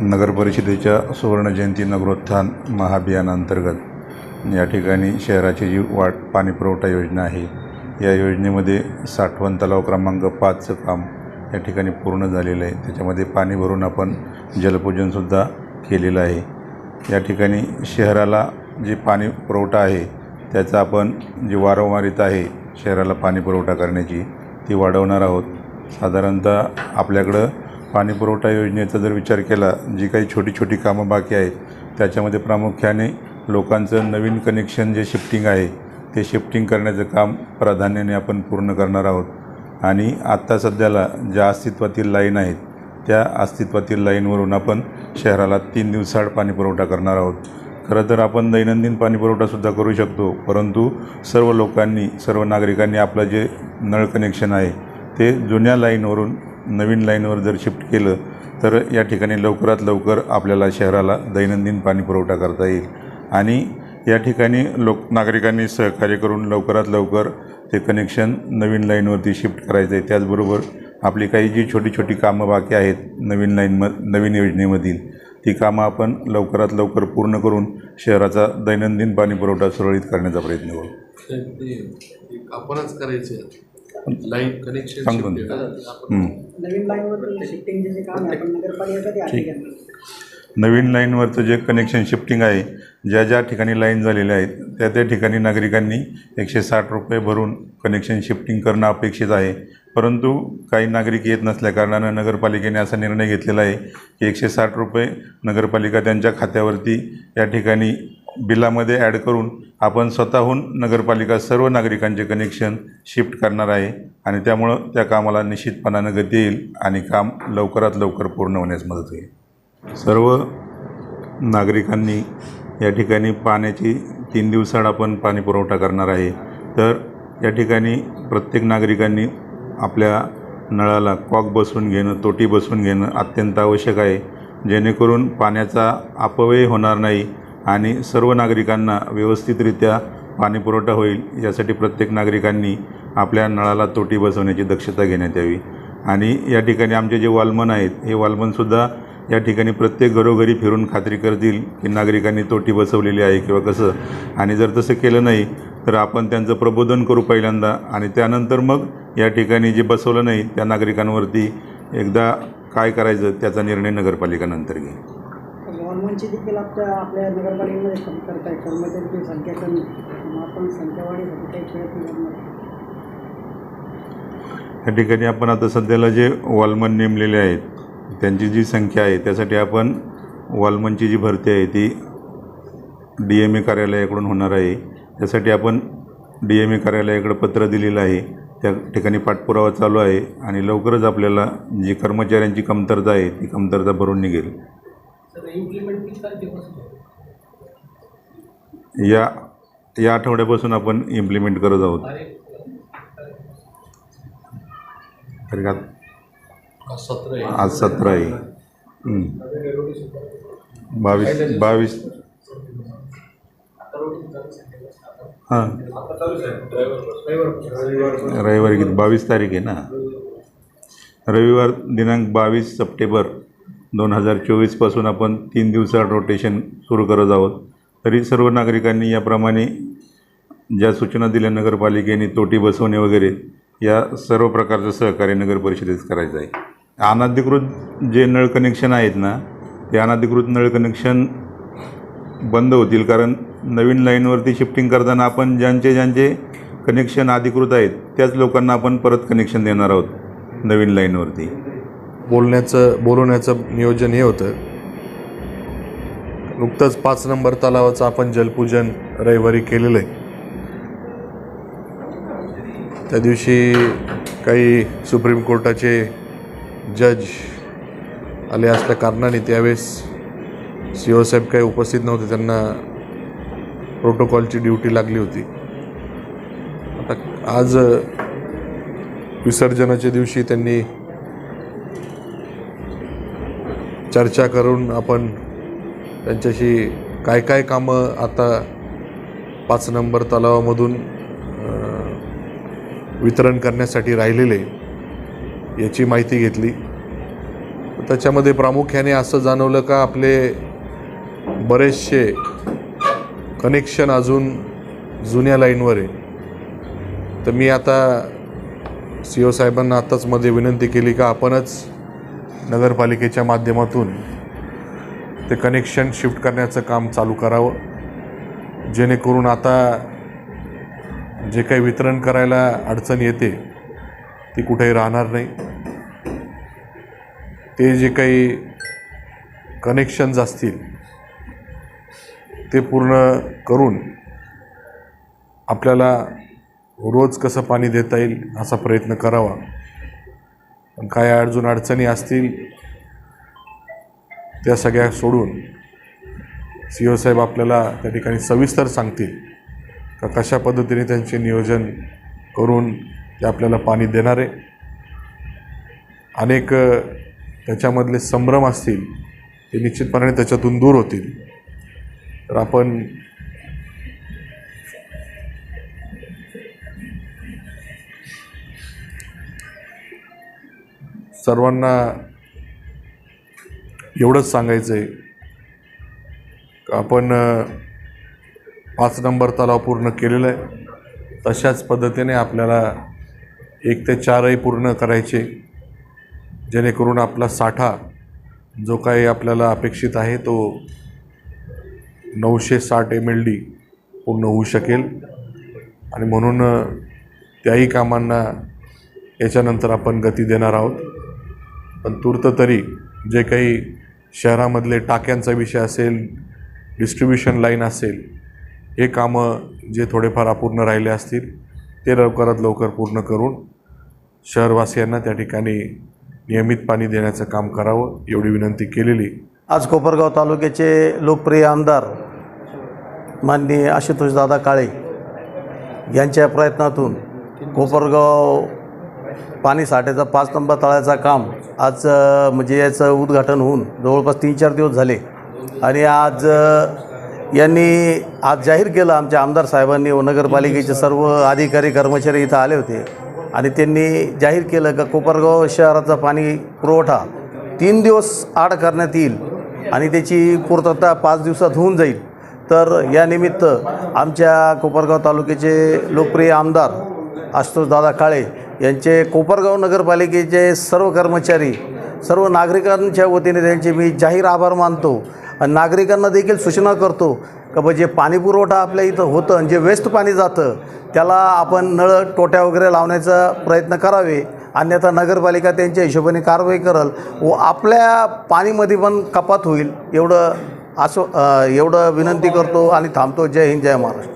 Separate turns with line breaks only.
नगरपरिषदेच्या सुवर्णजयंती नगरोत्थान महाअभियानांतर्गत. या ठिकाणी शहराची जी वाट पाणीपुरवठा योजना आहे या योजनेमध्ये साठवण तलाव क्रमांक पाचचं काम या ठिकाणी पूर्ण झालेलं आहे. त्याच्यामध्ये पाणी भरून आपण जलपूजनसुद्धा केलेलं आहे. या ठिकाणी शहराला जे पाणी पुरवठा आहे त्याचा आपण जी वारंवारिता आहे शहराला पाणी पुरवठा करण्याची ती वाढवणार आहोत. साधारणतः आपल्याकडं पाणी पुरवठा योजनेचा जर विचार केला जी काही छोटी छोटी कामं बाकी आहेत त्याच्यामध्ये प्रामुख्याने लोकांचं नवीन कनेक्शन जे शिफ्टिंग आहे ते शिफ्टिंग करण्याचं काम प्राधान्याने आपण पूर्ण करणार आहोत. आणि आत्ता सध्याला ज्या अस्तित्वातील लाईन आहेत त्या अस्तित्वातील लाईनवरून आपण शहराला तीन दिवसाआड पाणी पुरवठा करणार आहोत. खरं तर आपण दैनंदिन पाणीपुरवठासुद्धा करू शकतो परंतु सर्व लोकांनी सर्व नागरिकांनी आपलं जे नळ कनेक्शन आहे ते जुन्या लाईनवरून नवीन लाईनवर जर शिफ्ट केलं तर या ठिकाणी लवकरात लवकर आपल्याला शहराला दैनंदिन पाणी पुरवठा करता येईल. आणि या ठिकाणी लोक नागरिकांनी सहकार्य करून लवकरात लवकर ते कनेक्शन नवीन लाईनवरती शिफ्ट करायचं आहे. त्याचबरोबर आपली काही जी छोटी छोटी कामं बाकी आहेत नवीन लाईन म नवीन योजनेमधील ती कामं आपण लवकरात लवकर पूर्ण करून शहराचा दैनंदिन पाणी पुरवठा सुरळीत करण्याचा प्रयत्न करू.
आपणच करायचे लाईन कनेक्शन.
नवीन लाईनवर शिफ्टिंगचे जे काम आहे आपण नगरपालिका कधी हाती घेणार
नवीन लाईनवरचं जे कनेक्शन शिफ्टिंग आहे ज्या ज्या ठिकाणी लाईन झालेल्या आहेत त्या त्या ठिकाणी नागरिकांनी एकशे साठ रुपये भरून कनेक्शन शिफ्टिंग करणं अपेक्षित आहे. परंतु काही नागरिक येत नसल्या कारणानं नगरपालिकेने असा निर्णय घेतलेला आहे की एकशे साठ रुपये नगरपालिका त्यांच्या खात्यावरती या ठिकाणी बिलामध्ये ॲड करून आपण स्वतःहून नगरपालिका सर्व नागरिकांचे कनेक्शन शिफ्ट करणार आहे आणि त्यामुळं त्या कामाला निश्चितपणानं गती येईल आणि काम लवकरात लवकर पूर्ण होण्यास मदत होईल. सर्व नागरिकांनी या ठिकाणी पाण्याची तीन दिवसाड आपण पाणी पुरवठा करणार आहे. तर या ठिकाणी प्रत्येक नागरिकांनी आपल्या नळाला कॉक बसवून घेणं तोटी बसवून घेणं अत्यंत आवश्यक आहे. जेणेकरून पाण्याचा अपव्यय होणार नाही. आणि सर्व नागरिकांना व्यवस्थितरित्या पाणी पुरवठा होईल यासाठी प्रत्येक नागरिकांनी आपल्या नळाला तोटी बसवण्याची दक्षता घेण्यात यावी. आणि या ठिकाणी आमचे जे वालमन आहेत हे वालमनसुद्धा या ठिकाणी प्रत्येक घरोघरी फिरून खात्री करतील की नागरिकांनी तोटी बसवलेली आहे किंवा कसं. आणि जर तसं केलं नाही तर आपण त्यांचं प्रबोधन करू पहिल्यांदा आणि त्यानंतर मग या ठिकाणी जे बसवलं नाही त्या नागरिकांवरती एकदा काय करायचं त्याचा निर्णय नगरपालिका नंतर घेईल
गव्हर्नमेंटची देखील आपल्या आपल्या नगरपालिकेमध्ये करत आहे. कर्मचाऱ्यांची संख्या कमी आपण संख्या वाढीसाठी काही प्रयत्न करणार
या ठिकाणी आपण आता सध्याला जे वॉलमन नेमलेले आहेत त्यांची जी संख्या आहे त्यासाठी आपण वॉलमनची जी भरती आहे ती डी एम ए कार्यालयाकडून होणार आहे. त्यासाठी आपण डी एम ए कार्यालयाकडे पत्र दिलेलं आहे. त्या ठिकाणी पाठपुरावा चालू आहे आणि लवकरच आपल्याला जी कर्मचाऱ्यांची कमतरता आहे ती कमतरता भरून निघेल. या या आठवड्यापासून आपण इम्प्लिमेंट करत आहोत. तरी का
आज सतरा आहे.
आज सतरा आहे. हं. बावीस बावीस. हां. रविवारी किती? बावीस तारीख आहे ना? रविवार दिनांक बावीस सप्टेंबर. दोन हजार चोवीसपासून आपण तीन दिवसात रोटेशन सुरू करत आहोत. तरी सर्व नागरिकांनी याप्रमाणे ज्या सूचना दिल्या नगरपालिकेने तोटी बसवणे वगैरे या सर्व प्रकारचं सहकार्य नगर परिषदेत करायचं आहे. अनधिकृत जे नळ कनेक्शन आहेत ना ते अनधिकृत नळ कनेक्शन बंद होतील. कारण नवीन लाईनवरती शिफ्टिंग करताना आपण ज्यांचे ज्यांचे कनेक्शन अधिकृत आहेत त्याच लोकांना आपण परत कनेक्शन देणार आहोत नवीन लाईनवरती.
बोलण्याचं बोलवण्याचं नियोजन हे होतं. नुकतंच पाच नंबर तलावाचं आपण जलपूजन रविवारी केलेलं आहे त्या दिवशी काही सुप्रीम कोर्टाचे जज आले असल्या कारणाने त्यावेळेस सी ओ साहेब काही उपस्थित नव्हते त्यांना प्रोटोकॉलची ड्युटी लागली होती. आता आज विसर्जनाच्या दिवशी त्यांनी चर्चा करून आपण त्यांच्याशी काय काय कामं आता पाच नंबर तलावामधून वितरण करण्यासाठी राहिलेले याची माहिती घेतली. त्याच्यामध्ये प्रामुख्याने असं जाणवलं का आपले बरेचसे कनेक्शन अजून जुन्या लाईनवर आहे. तर मी आता सी ओ साहेबांना आत्ताच मध्ये विनंती केली का आपणच नगरपालिकेच्या माध्यमातून ते कनेक्शन शिफ्ट करण्याचं काम चालू करावं. जेणेकरून आता जे काही वितरण करायला अडचण येते ती कुठेही राहणार नाही. ते जे काही कनेक्शन्स असतील ते पूर्ण करून आपल्याला रोज कसं पाणी देता येईल असा प्रयत्न करावा. पण काय अडचण अडचणी असतील त्या सगळ्या सोडून सी ओ साहेब आपल्याला त्या ठिकाणी सविस्तर सांगतील का कशा पद्धतीने त्यांचे नियोजन करून ते आपल्याला पाणी देणारे अनेक त्याच्यामधले संभ्रम असतील ते निश्चितपणाने त्याच्यातून दूर होतील. तर आपण सर्वांना एवढंच सांगायचं आहे. आपण पाच नंबर तलाव पूर्ण केलेला आहे. तशाच पद्धतीने आपल्याला एक ते चारही पूर्ण करायचे जेणेकरून आपला साठा जो काही आपल्याला अपेक्षित आहे तो नऊशे साठ एम एल डी पूर्ण होऊ शकेल. आणि म्हणून त्याही कामांना याच्यानंतर आपण गती देणार आहोत. पण तूर्त तरी जे काही शहरामधले टाक्यांचा विषय असेल डिस्ट्रीब्युशन लाईन असेल हे कामं जे थोडेफार अपूर्ण राहिले असतील ते लवकरात लवकर पूर्ण करून शहरवासियांना त्या ठिकाणी नियमित पाणी देण्याचं काम करावं एवढी विनंती केलेली.
आज कोपरगाव तालुक्याचे लोकप्रिय आमदार माननीय आशुतोषदादा काळे यांच्या प्रयत्नातून कोपरगाव पाणी साठ्याचा पाच नंबर तळ्याचा काम आज म्हणजे याचं उद्घाटन होऊन जवळपास तीन चार दिवस झाले. आणि आज यांनी आज जाहीर केलं आमच्या आमदार साहेबांनी व नगरपालिकेचे सर्व अधिकारी कर्मचारी इथं आले होते. आणि त्यांनी जाहीर केलं का कोपरगाव शहराचा पाणी पुरवठा तीन दिवस आड करण्यात येईल आणि त्याची पूर्तता पाच दिवसात होऊन जाईल. तर या निमित्त आमच्या कोपरगाव तालुक्याचे लोकप्रिय आमदार आशुतोषदादा काळे यांचे कोपरगाव नगरपालिकेचे सर्व कर्मचारी सर्व नागरिकांच्या वतीने त्यांचे मी जाहीर आभार मानतो. आणि नागरिकांना देखील सूचना करतो का बा जे पाणीपुरवठा आपल्या इथं होतं आणि जे वेस्ट पाणी जातं त्याला आपण नळ टोट्या वगैरे लावण्याचा प्रयत्न करावे. अन्यथा नगरपालिका त्यांच्या हिशोबाने कारवाई करल व आपल्या पाणीमध्ये पण कपात होईल एवढं असं एवढं विनंती करतो आणि थांबतो. जय हिंद जय महाराष्ट्र.